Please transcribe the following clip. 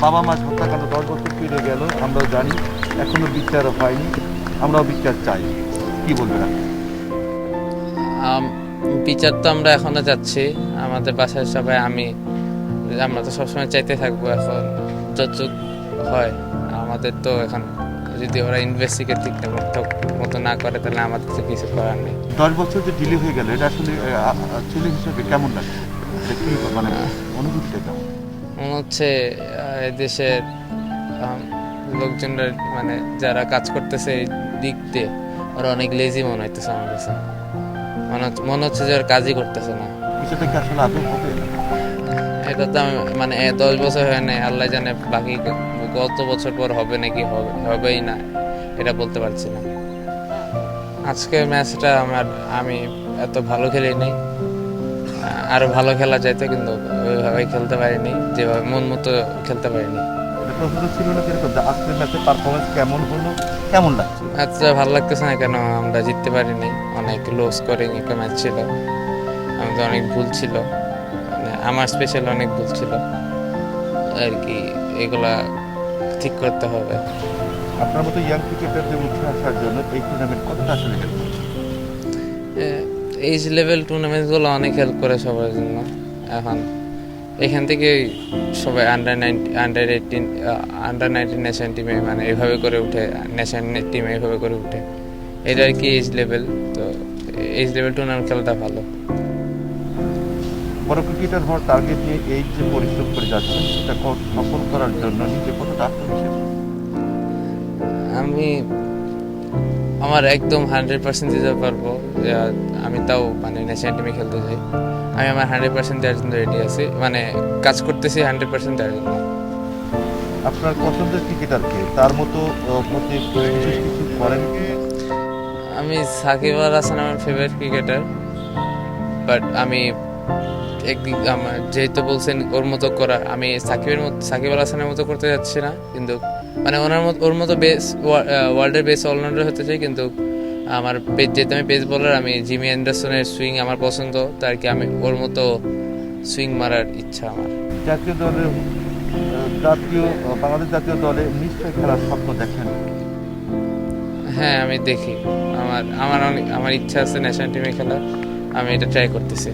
বাবা মা হত্যাকাণ্ড দশ বছর পেরিয়ে গেল আমরাও জানি এখনও বিচার হয়নি আমরাও বিচার চাই। কি বলবেন আপনি? বিচার তো আমরা এখনও যাচ্ছি আমাদের বাসায় সবাই আমি আমরা তো সবসময় চাইতে থাকব এখন যতটুক হয় আমাদের তো এখন যদি ওরা ইনভেস্টিগেট ঠিকঠাক মতো- না করে তাহলে আমাদের তো কিছু করার নেই। দশ বছর যে ডিলে হয়ে গেল এটা আসলে ছেলে হিসেবে কেমন লাগে কি মানে অনুভূতিটা কেমন? মনে হচ্ছে আম, লোকজনের মানে যারা কাজ করতেছে এই দিক দিয়ে ওরা অনেক লেজি মনে হইতেছে আমার কাছে। মনে হচ্ছে মনে হচ্ছে যে ওরা কাজই করতেছে না। বিষয়টা কি আসলে আদৌ এটা তো আমি মানে দশ বছর হয় নাই আল্লাহ জানে বাকি কত বছর পর হবে নাকি হবে হবেই না এটা বলতে পারছি না। আজকে ম্যাচটা আমার আমি এত ভালো খেলি নাই। আরও ভালো খেলা যাইতো কিন্তু ওইভাবে খেলতে পারিনি যেভাবে মন মতো খেলতে পারিনি। কেমন লাগছে? আচ্ছা ভালো লাগতেছে না কেন? আমরা জিততে পারিনি অনেক লো স্কোরিং একটা ম্যাচ ছিল। আমাদের অনেক ভুল ছিল মানে আমার স্পেশাল অনেক ভুল ছিল। আর কি এগুলা ঠিক করতে হবে। আপনার মতো ইয়াং ক্রিকেটারদের উঠে আসার জন্য এই টুর্নামেন্ট কতটা আসলে? এইজ লেভেল টুর্নামেন্টগুলো অনেক হেল্প করে সবার জন্য এখন। এখান থেকে সবাই under ninety under eighteen under nineteen national টিমে মানে এইভাবে করে উঠে ন্যাশনাল টিমে এইভাবে করে উঠে। এটা আর কি এইজ লেভেল তো এইজ লেভেল টুর্নামেন্ট খেলাটা ভালো। বড় ক্রিকেটার হওয়ার টার্গেট নিয়ে এই যে পরিশ্রম করে যাচ্ছেন সেটা সফল করার জন্য নিজে কতটা আত্মবিশ্বাস? আমি আমার একদম হান্ড্রেড পার্সেন্ট দিতে পারব। আমি তাও মানে ন্যাশনাল টিমে খেলতে চাই। আমি আমার হান্ড্রেড পার্সেন্ট দেওয়ার জন্য রেডি আছি। মানে কাজ করতেছি হান্ড্রেড পার্সেন্ট দেওয়ার জন্য। আপনার পছন্দের ক্রিকেটারকে তার মতো করেন আমি সাকিব আল হাসান আমার ফেভারিট ক্রিকেটার বাট আমি একদিক আমার যেহেতু বলছেন ওর মতো করা আমি সাকিবের মতো সাকিব আল হাসানের মতো করতে যাচ্ছি না। কিন্তু মানে ওনার মতো ওর মতো বেস ওয়ার্ল্ডের বেস অলরাউন্ডার হতে চাই কিন্তু আমার যেহেতু আমি পেস বলার আমি জিমি অ্যান্ডারসনের সুইং আমার পছন্দ তার কি আমি ওর মতো সুইং মারার ইচ্ছা আমার। জাতীয় দলের জাতীয় বাংলাদেশ জাতীয় দলে নিশ্চয়ই খেলার স্বপ্ন দেখেন। হ্যাঁ আমি দেখি। আমার আমার অনেক আমার ইচ্ছা আছে ন্যাশনাল টিমে খেলার। আমি এটা ট্রাই করতেছি।